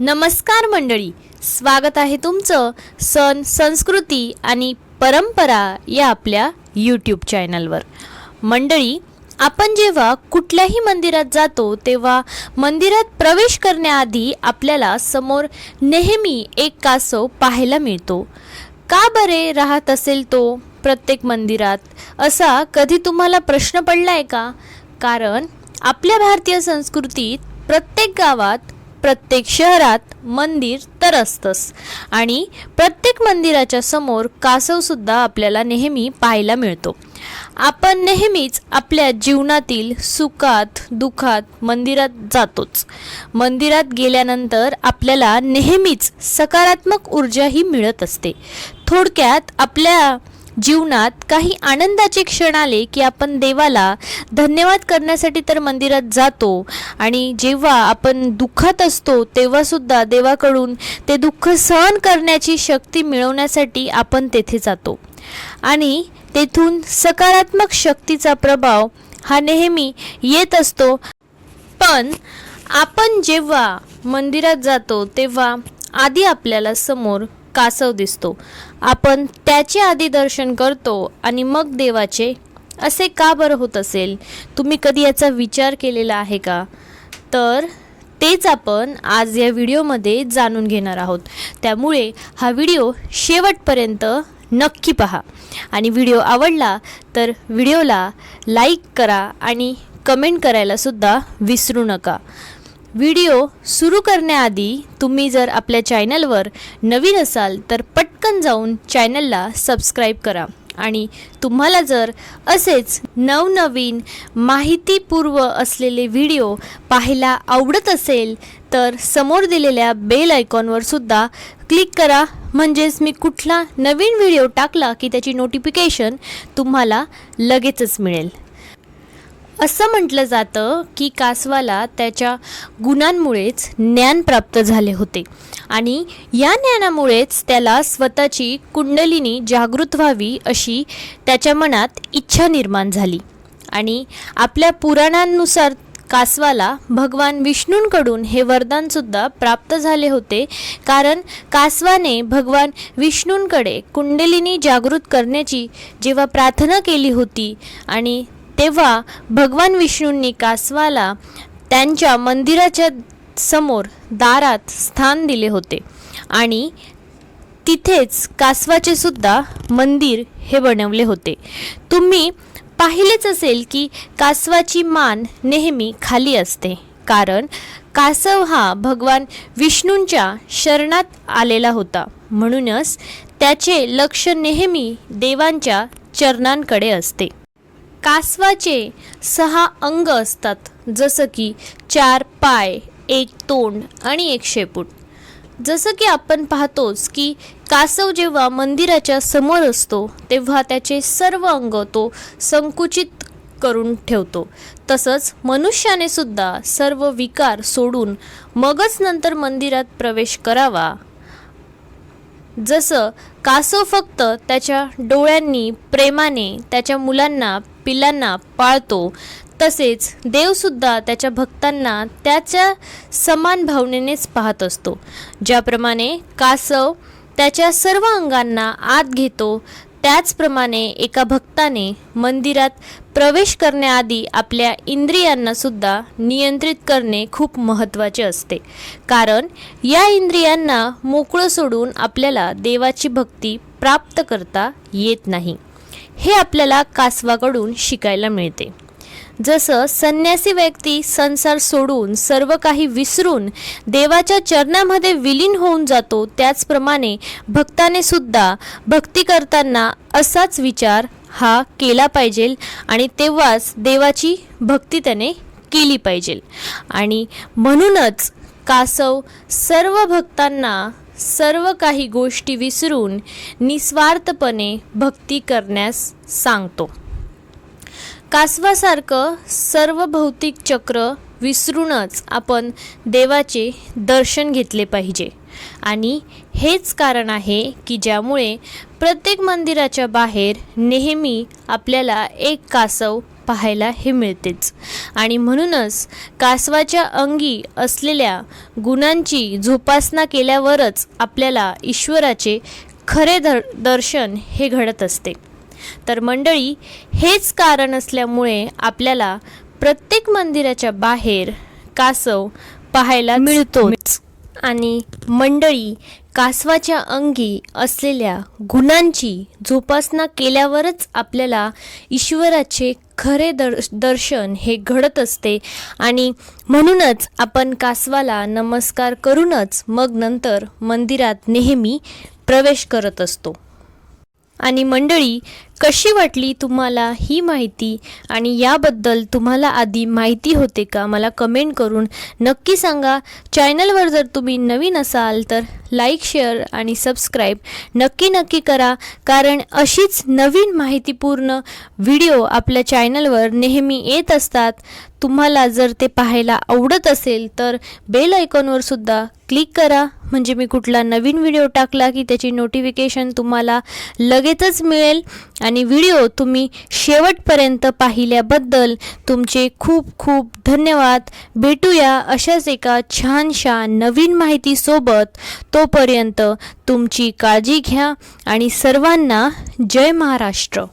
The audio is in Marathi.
नमस्कार मंडळी. स्वागत आहे तुमचं सण संस्कृती आणि परंपरा या आपल्या यूट्यूब चॅनलवर मंडळी आपण जेव्हा कुठल्याही मंदिरात जातो तेव्हा मंदिरात प्रवेश करण्याआधी आपल्याला समोर नेहमी एक कासव पाहायला मिळतो. का बरे राहत असेल तो प्रत्येक मंदिरात? असा कधी तुम्हाला प्रश्न पडला आहे का? कारण आपल्या भारतीय संस्कृतीत प्रत्येक गावात प्रत्येक शहरात मंदिर तर असतंच आणि प्रत्येक मंदिराच्या समोर कासवसुद्धा आपल्याला नेहमी पाहायला मिळतो. आपण नेहमीच आपल्या जीवनातील सुखात दुखात मंदिरात जातोच. मंदिरात गेल्यानंतर आपल्याला नेहमीच सकारात्मक ऊर्जा ही मिळत असते. थोडक्यात आपल्या जीवनात काही आनंदाचे क्षण आले की आपण देवाला धन्यवाद करण्यासाठी तर मंदिरात जातो. आणि जेव्हा आपण दुःखात असतो तेव्हासुद्धा देवाकडून ते दुःख सहन करण्याची शक्ती मिळवण्यासाठी आपण तेथे जातो. आणि तेथून सकारात्मक शक्तीचा प्रभाव हा नेहमी येत असतो. पण आपण जेव्हा मंदिरात जातो तेव्हा आधी आपल्याला समोर कासव दिसतो. आपण त्याचे आधी दर्शन करतो आणि मग देवाचे. असे का बरं होत असेल? तुम्ही कधी याचा विचार केलेला आहे का? तर तेच आपण आज या व्हिडिओमध्ये जाणून घेणार आहोत. त्यामुळे हा व्हिडिओ शेवटपर्यंत नक्की पहा. आणि व्हिडिओ आवडला तर व्हिडिओला लाईक करा आणि कमेंट करायलासुद्धा विसरू नका. व्हिडिओ सुरू करण्याआधी तुम्ही जर आपल्या चॅनलवर नवीन असाल तर पटकन जाऊन चॅनलला सबस्क्राईब करा. आणि तुम्हाला जर असेच नवनवीन माहितीपूर्व असलेले व्हिडिओ पाहायला आवडत असेल तर समोर दिलेल्या बेल आयकॉनवर सुद्धा क्लिक करा. म्हणजेच मी कुठला नवीन व्हिडिओ टाकला की त्याची नोटिफिकेशन तुम्हाला लगेचच मिळेल. असं म्हटलं जातं की कासवाला त्याच्या गुणांमुळेच ज्ञान प्राप्त झाले होते. आणि या ज्ञानामुळेच त्याला स्वतःची कुंडलिनी जागृत व्हावी अशी त्याच्या मनात इच्छा निर्माण झाली. आणि आपल्या पुराणांनुसार कासवाला भगवान विष्णूंकडून हे वरदानसुद्धा प्राप्त झाले होते. कारण कासवाने भगवान विष्णूंकडे कुंडलिनी जागृत करण्याची जेव्हा प्रार्थना केली होती आणि तेव्हा भगवान विष्णूंनी कासवाला त्यांच्या मंदिराच्या समोर दारात स्थान दिले होते. आणि तिथेच कासवाचे सुद्धा मंदिर हे बनवले होते. तुम्ही पाहिलेच असेल की कासवाची मान नेहमी खाली असते. कारण कासव हा भगवान विष्णूंच्या शरणात आलेला होता. म्हणूनच त्याचे लक्ष नेहमी देवांच्या चरणांकडे असते. कासवाचे सहा अंग असतात जसं की चार पाय एक तोंड आणि एक शेपूट. जसं की आपण पाहतोच की कासव जेव्हा मंदिराच्या समोर असतो तेव्हा त्याचे सर्व अंग तो संकुचित करून ठेवतो. तसंच मनुष्याने सुद्धा सर्व विकार सोडून मगच नंतर मंदिरात प्रवेश करावा. जसं कासव फक्त त्याच्या डोळ्यांनी प्रेमाने त्याच्या मुलांना पिल्लांना पाळतो तसेच देवसुद्धा त्याच्या भक्तांना त्याच्या समान भावनेनेच पाहत असतो. ज्याप्रमाणे कासव त्याच्या सर्व अंगांना आत घेतो त्याचप्रमाणे एका भक्ताने मंदिरात प्रवेश करण्याआधी आपल्या इंद्रियांना सुद्धा नियंत्रित करणे खूप महत्त्वाचे असते. कारण या इंद्रियांना मोकळं सोडून आपल्याला देवाची भक्ती प्राप्त करता येत नाही. हे आपल्याला कासवाकडून शिकायला मिळते. जसं संन्यासी व्यक्ती संसार सोडून सर्व काही विसरून देवाच्या चरणामध्ये विलीन होऊन जातो त्याचप्रमाणे भक्ताने सुद्धा भक्ती करताना असाच विचार हा केला पाहिजे आणि तेव्हाच देवाची भक्ती त्याने केली पाहिजे. आणि म्हणूनच कासव सर्व भक्तांना सर्व काही गोष्टी विसरून निस्वार्थपणे भक्ती करण्यास सांगतो. कासवासारखं सर्व भौतिक चक्र विसरूनच आपण देवाचे दर्शन घेतले पाहिजे. आणि हेच कारण आहे की ज्यामुळे प्रत्येक मंदिराच्या बाहेर नेहमी आपल्याला एक कासव पाहायला हे मिळतेच. आणि म्हणूनच कासवाच्या अंगी असलेल्या गुणांची जोपासना केल्यावरच आपल्याला ईश्वराचे खरे दर दर्शन हे घडत असते. तर मंडळी हेच कारण असल्यामुळे आपल्याला प्रत्येक मंदिराच्या बाहेर कासव पाहायला मिळतोच. आणि मंडळी कासवाच्या अंगी असलेल्या गुणांची जोपासना केल्यावरच आपल्याला ईश्वराचे खरे दर दर्शन हे घडत असते. आणि म्हणूनच आपण कासवाला नमस्कार करूनच मग नंतर मंदिरात नेहमी प्रवेश करत असतो. आणि मंडळी कशी वाटली तुम्हाला ही माहिती? आणि याबद्दल तुम्हाला आधी माहिती होते का? मला कमेंट करून नक्की सांगा. चॅनलवर जर तुम्ही नवीन असाल तर लाईक शेअर आणि सबस्क्राईब नक्की नक्की करा. कारण अशीच नवीन माहितीपूर्ण व्हिडिओ आपल्या चॅनलवर नेहमी येत असतात. तुम्हाला जर ते पाहायला आवडत असेल तर बेल आयकॉनवर सुद्धा क्लिक करा. म्हणजे मी कुठला नवीन व्हिडिओ टाकला की त्याची नोटिफिकेशन तुम्हाला लगेचच मिळेल. आणि व्हिडिओ तुम्ही शेवटपर्यंत पाहिल्याबद्दल तुमचे खूप खूप धन्यवाद. भेटूया अशाच एका छानशा नवीन माहितीसोबत तोपर्यंत तुमची काळजी घ्या आणि सर्वांना जय महाराष्ट्र.